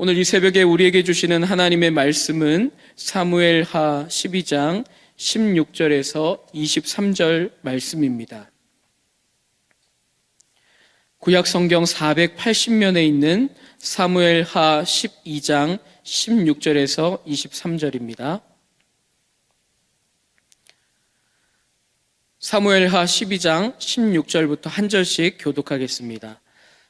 오늘 이 새벽에 우리에게 주시는 하나님의 말씀은 사무엘 하 12장 16절에서 23절 말씀입니다. 구약 성경 480면에 있는 사무엘 하 12장 16절에서 23절입니다. 사무엘 하 12장 16절부터 한 절씩 교독하겠습니다.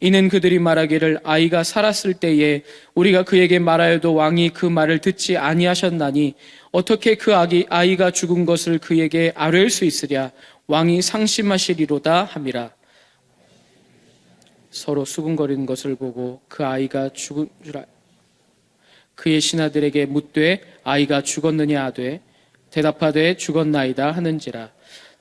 이는 그들이 말하기를 아이가 살았을 때에 우리가 그에게 말하여도 왕이 그 말을 듣지 아니하셨나니 어떻게 그 아기, 아이가 죽은 것을 그에게 아뢰을 수 있으랴 왕이 상심하시리로다 함이라 서로 수군거리는 것을 보고 그 아이가 죽은 줄 알. 그의 신하들에게 묻되 아이가 죽었느냐 하되 대답하되 죽었나이다 하는지라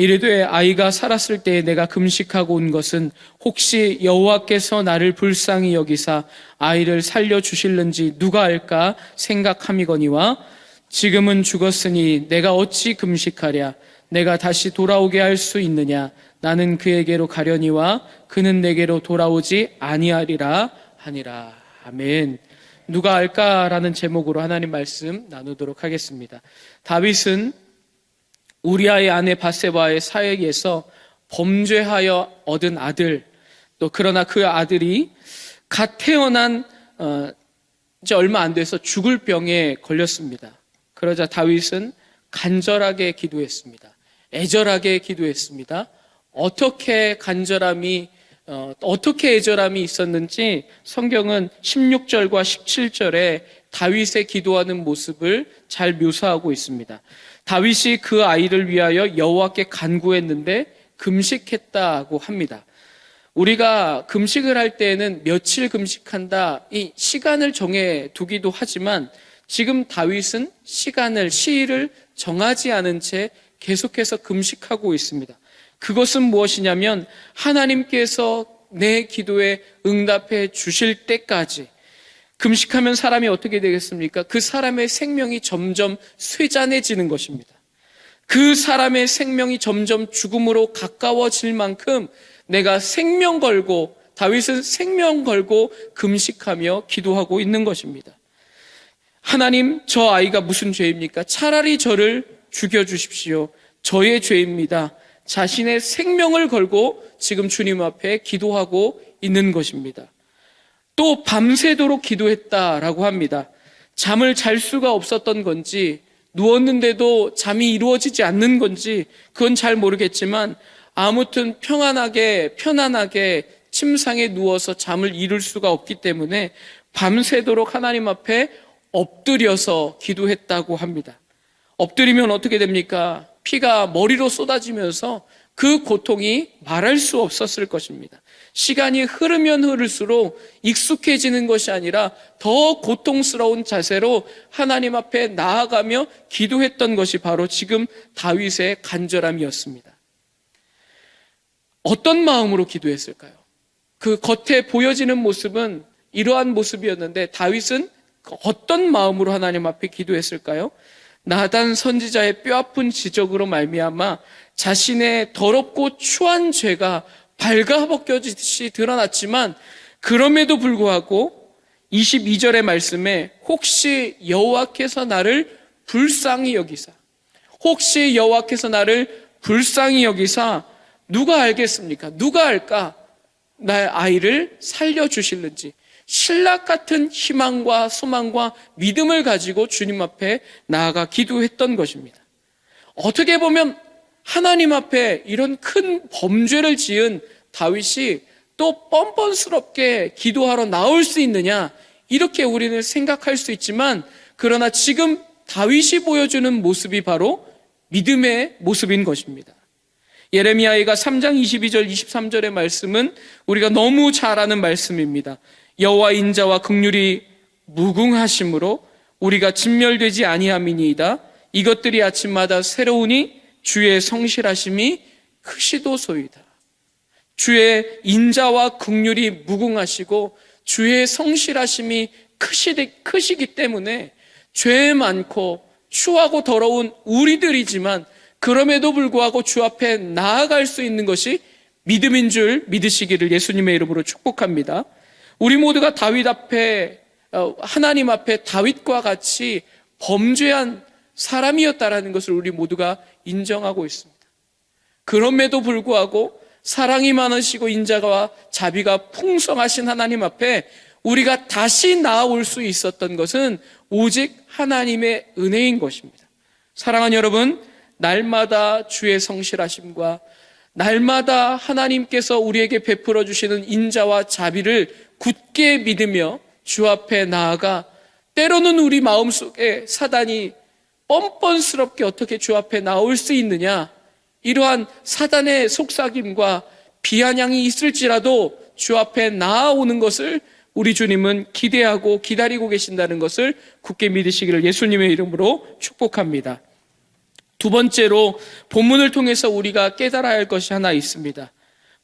이르되 아이가 살았을 때에 내가 금식하고 온 것은 혹시 여호와께서 나를 불쌍히 여기사 아이를 살려 주실는지 누가 알까 생각함이거니와 지금은 죽었으니 내가 어찌 금식하랴 내가 다시 돌아오게 할 수 있느냐 나는 그에게로 가려니와 그는 내게로 돌아오지 아니하리라 하니라 아멘. 누가 알까라는 제목으로 하나님 말씀 나누도록 하겠습니다. 다윗은 우리아의 아내 바세바의 사역에서 범죄하여 얻은 아들, 또 그러나 그 아들이 갓 태어난 어, 이제 얼마 안 돼서 죽을 병에 걸렸습니다. 그러자 다윗은 간절하게 기도했습니다. 애절하게 기도했습니다. 어떻게 간절함이 어, 어떻게 애절함이 있었는지 성경은 16절과 17절에 다윗의 기도하는 모습을 잘 묘사하고 있습니다. 다윗이 그 아이를 위하여 여호와께 간구했는데 금식했다고 합니다. 우리가 금식을 할 때에는 며칠 금식한다 이 시간을 정해 두기도 하지만 지금 다윗은 시간을 시일을 정하지 않은 채 계속해서 금식하고 있습니다. 그것은 무엇이냐면 하나님께서 내 기도에 응답해 주실 때까지 금식하면 사람이 어떻게 되겠습니까? 그 사람의 생명이 점점 쇠잔해지는 것입니다. 그 사람의 생명이 점점 죽음으로 가까워질 만큼 내가 생명 걸고 다윗은 생명 걸고 금식하며 기도하고 있는 것입니다. 하나님, 저 아이가 무슨 죄입니까? 차라리 저를 죽여 주십시오. 저의 죄입니다. 자신의 생명을 걸고 지금 주님 앞에 기도하고 있는 것입니다. 또 밤새도록 기도했다라고 합니다. 잠을 잘 수가 없었던 건지 누웠는데도 잠이 이루어지지 않는 건지 그건 잘 모르겠지만 아무튼 평안하게 편안하게 침상에 누워서 잠을 이룰 수가 없기 때문에 밤새도록 하나님 앞에 엎드려서 기도했다고 합니다. 엎드리면 어떻게 됩니까? 피가 머리로 쏟아지면서 그 고통이 말할 수 없었을 것입니다. 시간이 흐르면 흐를수록 익숙해지는 것이 아니라 더 고통스러운 자세로 하나님 앞에 나아가며 기도했던 것이 바로 지금 다윗의 간절함이었습니다. 어떤 마음으로 기도했을까요? 그 겉에 보여지는 모습은 이러한 모습이었는데 다윗은 어떤 마음으로 하나님 앞에 기도했을까요? 나단 선지자의 뼈아픈 지적으로 말미암아 자신의 더럽고 추한 죄가 발가벗겨지듯이 드러났지만 그럼에도 불구하고 22절의 말씀에 혹시 여호와께서 나를 불쌍히 여기사 혹시 여호와께서 나를 불쌍히 여기사 누가 알겠습니까? 누가 알까? 나의 아이를 살려 주실는지 신락 같은 희망과 소망과 믿음을 가지고 주님 앞에 나아가 기도했던 것입니다. 어떻게 보면 하나님 앞에 이런 큰 범죄를 지은 다윗이 또 뻔뻔스럽게 기도하러 나올 수 있느냐? 이렇게 우리는 생각할 수 있지만 그러나 지금 다윗이 보여주는 모습이 바로 믿음의 모습인 것입니다. 예레미야가 3장 22절 23절의 말씀은 우리가 너무 잘 아는 말씀입니다. 여호와 인자와 극률이 무궁하심으로 우리가 진멸되지 아니함이니이다. 이것들이 아침마다 새로우니 주의 성실하심이 크시도소이다. 주의 인자와 극률이 무궁하시고 주의 성실하심이 크시, 크시기 때문에 죄 많고 추하고 더러운 우리들이지만 그럼에도 불구하고 주 앞에 나아갈 수 있는 것이 믿음인 줄 믿으시기를 예수님의 이름으로 축복합니다. 우리 모두가 다윗 앞에 어, 하나님 앞에 다윗과 같이 범죄한 사람이었다라는 것을 우리 모두가 인정하고 있습니다. 그럼에도 불구하고 사랑이 많으시고 인자가 자비가 풍성하신 하나님 앞에 우리가 다시 나아올 수 있었던 것은 오직 하나님의 은혜인 것입니다. 사랑하는 여러분, 날마다 주의 성실하심과 날마다 하나님께서 우리에게 베풀어 주시는 인자와 자비를 굳게 믿으며 주 앞에 나아가 때로는 우리 마음 속에 사단이 뻔뻔스럽게 어떻게 주 앞에 나올 수 있느냐 이러한 사단의 속삭임과 비아냥이 있을지라도 주 앞에 나아오는 것을 우리 주님은 기대하고 기다리고 계신다는 것을 굳게 믿으시기를 예수님의 이름으로 축복합니다. 두 번째로 본문을 통해서 우리가 깨달아야 할 것이 하나 있습니다.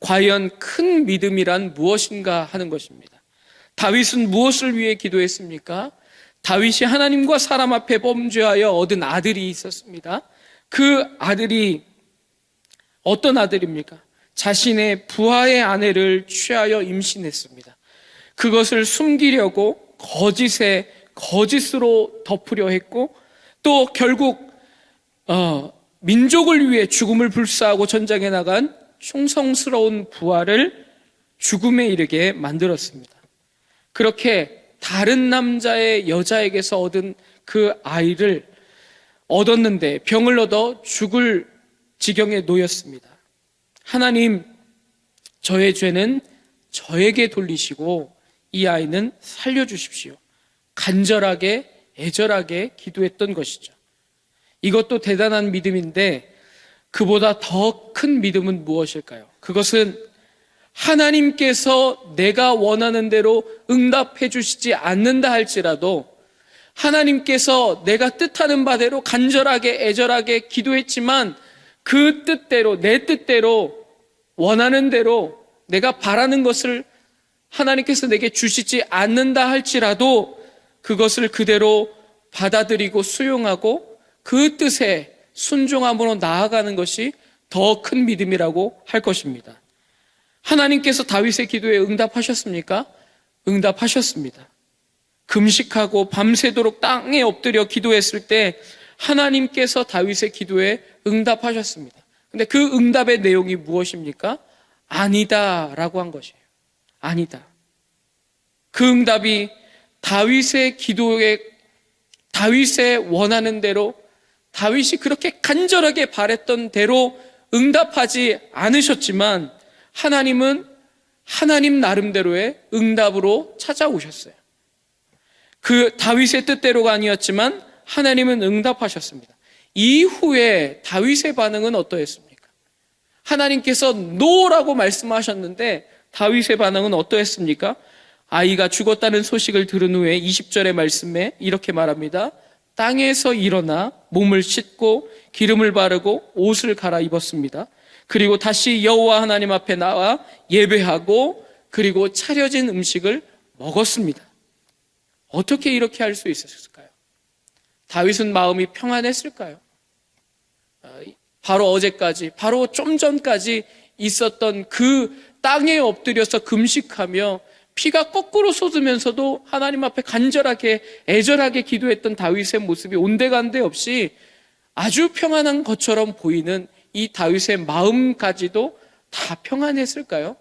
과연 큰 믿음이란 무엇인가 하는 것입니다. 다윗은 무엇을 위해 기도했습니까? 다윗이 하나님과 사람 앞에 범죄하여 얻은 아들이 있었습니다. 그 아들이 어떤 아들입니까? 자신의 부하의 아내를 취하여 임신했습니다. 그것을 숨기려고 거짓에 거짓으로 덮으려 했고 또 결국 어, 민족을 위해 죽음을 불사하고 전장에 나간 충성스러운 부하를 죽음에 이르게 만들었습니다. 그렇게 다른 남자의 여자에게서 얻은 그 아이를 얻었는데 병을 얻어 죽을 지경에 놓였습니다. 하나님, 저의 죄는 저에게 돌리시고 이 아이는 살려주십시오. 간절하게, 애절하게 기도했던 것이죠. 이것도 대단한 믿음인데 그보다 더 큰 믿음은 무엇일까요? 그것은 하나님께서 내가 원하는 대로 응답해 주시지 않는다 할지라도 하나님께서 내가 뜻하는 바대로 간절하게 애절하게 기도했지만 그 뜻대로 내 뜻대로 원하는 대로 내가 바라는 것을 하나님께서 내게 주시지 않는다 할지라도 그것을 그대로 받아들이고 수용하고 그 뜻에 순종함으로 나아가는 것이 더 큰 믿음이라고 할 것입니다. 하나님께서 다윗의 기도에 응답하셨습니까? 응답하셨습니다. 금식하고 밤새도록 땅에 엎드려 기도했을 때 하나님께서 다윗의 기도에 응답하셨습니다. 근데 그 응답의 내용이 무엇입니까? 아니다라고 한 것이에요. 아니다. 그 응답이 다윗의 기도에 다윗의 원하는 대로 다윗이 그렇게 간절하게 바랬던 대로 응답하지 않으셨지만 하나님은 하나님 나름대로의 응답으로 찾아오셨어요. 그 다윗의 뜻대로가 아니었지만 하나님은 응답하셨습니다. 이후에 다윗의 반응은 어떠했습니까? 하나님께서 노라고 말씀하셨는데 다윗의 반응은 어떠했습니까? 아이가 죽었다는 소식을 들은 후에 20절의 말씀에 이렇게 말합니다. 땅에서 일어나 몸을 씻고 기름을 바르고 옷을 갈아입었습니다. 그리고 다시 여호와 하나님 앞에 나와 예배하고 그리고 차려진 음식을 먹었습니다. 어떻게 이렇게 할 수 있었을까요? 다윗은 마음이 평안했을까요? 어, 바로 어제까지, 바로 좀 전까지 있었던 그 땅에 엎드려서 금식하며 피가 거꾸로 쏟으면서도 하나님 앞에 간절하게 애절하게 기도했던 다윗의 모습이 온데간데 없이 아주 평안한 것처럼 보이는 이 다윗의 마음까지도 다 평안했을까요?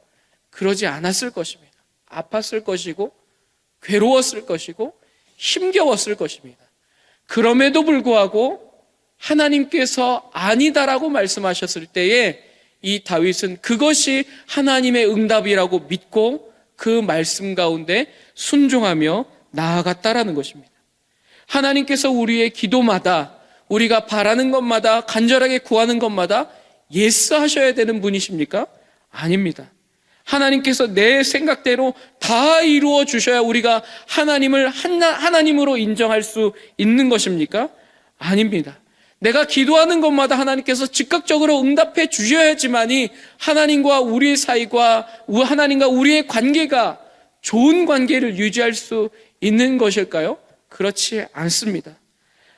그러지 않았을 것입니다. 아팠을 것이고 괴로웠을 것이고 힘겨웠을 것입니다. 그럼에도 불구하고 하나님께서 아니다라고 말씀하셨을 때에 이 다윗은 그것이 하나님의 응답이라고 믿고 그 말씀 가운데 순종하며 나아갔다라는 것입니다. 하나님께서 우리의 기도마다 우리가 바라는 것마다 간절하게 구하는 것마다 예스 하셔야 되는 분이십니까? 아닙니다. 하나님께서 내 생각대로 다 이루어 주셔야 우리가 하나님을 하나, 하나님으로 인정할 수 있는 것입니까? 아닙니다. 내가 기도하는 것마다 하나님께서 즉각적으로 응답해 주셔야지만이 하나님과 우리의 사이가 하나님과 우리의 관계가 좋은 관계를 유지할 수 있는 것일까요? 그렇지 않습니다.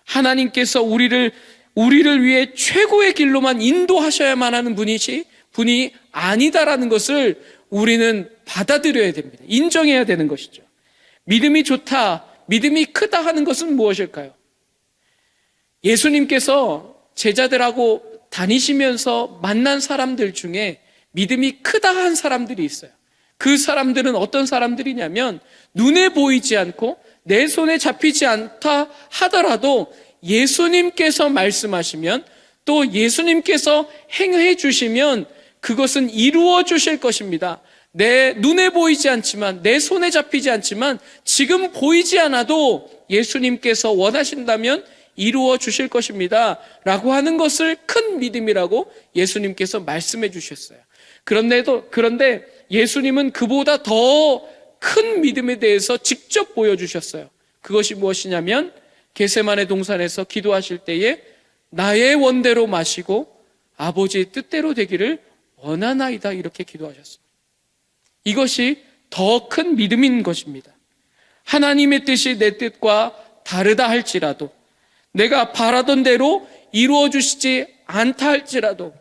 하나님께서 우리를 우리를 위해 최고의 길로만 인도하셔야만 하는 분이시 분이 아니다라는 것을 우리는 받아들여야 됩니다. 인정해야 되는 것이죠. 믿음이 좋다, 믿음이 크다 하는 것은 무엇일까요? 예수님께서 제자들하고 다니시면서 만난 사람들 중에 믿음이 크다 한 사람들이 있어요. 그 사람들은 어떤 사람들이냐면 눈에 보이지 않고 내 손에 잡히지 않다 하더라도 예수님께서 말씀하시면 또 예수님께서 행해 주시면 그것은 이루어 주실 것입니다. 내 눈에 보이지 않지만 내 손에 잡히지 않지만 지금 보이지 않아도 예수님께서 원하신다면 이루어 주실 것입니다. 라고 하는 것을 큰 믿음이라고 예수님께서 말씀해 주셨어요. 그런데도, 그런데 예수님은 그보다 더 큰 믿음에 대해서 직접 보여주셨어요. 그것이 무엇이냐면 게세만의 동산에서 기도하실 때에 나의 원대로 마시고 아버지의 뜻대로 되기를 원하나이다 이렇게 기도하셨습니다. 이것이 더 큰 믿음인 것입니다. 하나님의 뜻이 내 뜻과 다르다 할지라도 내가 바라던 대로 이루어 주시지 않다 할지라도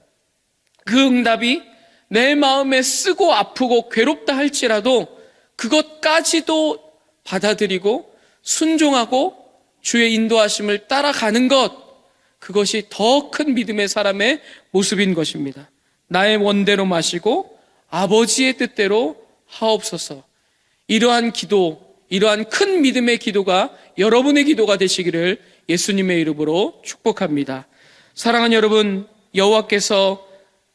그 응답이 내 마음에 쓰고 아프고 괴롭다 할지라도 그것까지도 받아들이고 순종하고 주의 인도하심을 따라가는 것 그것이 더 큰 믿음의 사람의 모습인 것입니다. 나의 원대로 마시고 아버지의 뜻대로 하옵소서. 이러한 기도, 이러한 큰 믿음의 기도가 여러분의 기도가 되시기를 예수님의 이름으로 축복합니다. 사랑하는 여러분, 여호와께서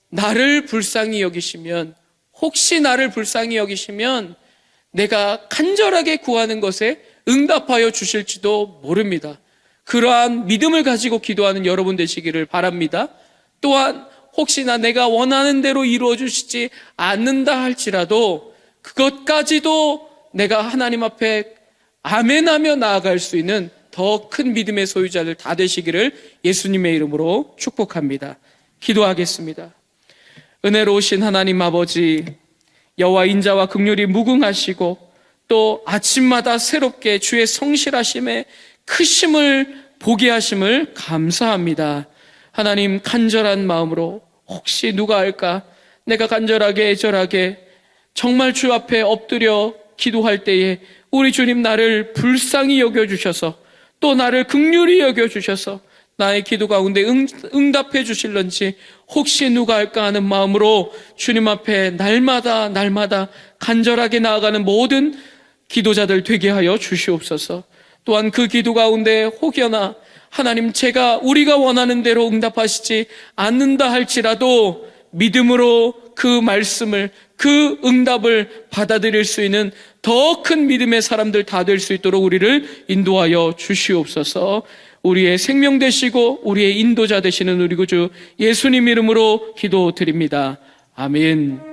나를 불쌍히 여기시면 혹시 나를 불쌍히 여기시면 내가 간절하게 구하는 것에 응답하여 주실지도 모릅니다. 그러한 믿음을 가지고 기도하는 여러분 되시기를 바랍니다. 또한 혹시나 내가 원하는 대로 이루어 주시지 않는다 할지라도 그것까지도 내가 하나님 앞에 아멘하며 나아갈 수 있는 더 큰 믿음의 소유자들 다 되시기를 예수님의 이름으로 축복합니다. 기도하겠습니다. 은혜로우신 하나님 아버지 여호와 인자와 극률이 무궁하시고 또 아침마다 새롭게 주의 성실하심에 크심을 보게 하심을 감사합니다. 하나님 간절한 마음으로 혹시 누가 알까 내가 간절하게 애절하게 정말 주 앞에 엎드려 기도할 때에 우리 주님 나를 불쌍히 여겨 주셔서 또 나를 극률히 여겨 주셔서 나의 기도 가운데 응, 응답해 주실런지 혹시 누가 할까 하는 마음으로 주님 앞에 날마다 날마다 간절하게 나아가는 모든 기도자들 되게 하여 주시옵소서. 또한 그 기도 가운데 혹여나 하나님 제가 우리가 원하는 대로 응답하시지 않는다 할지라도 믿음으로 그 말씀을 그 응답을 받아들일 수 있는 더 큰 믿음의 사람들 다 될 수 있도록 우리를 인도하여 주시옵소서. 우리의 생명 되시고 우리의 인도자 되시는 우리 구주 예수님 이름으로 기도드립니다. 아멘.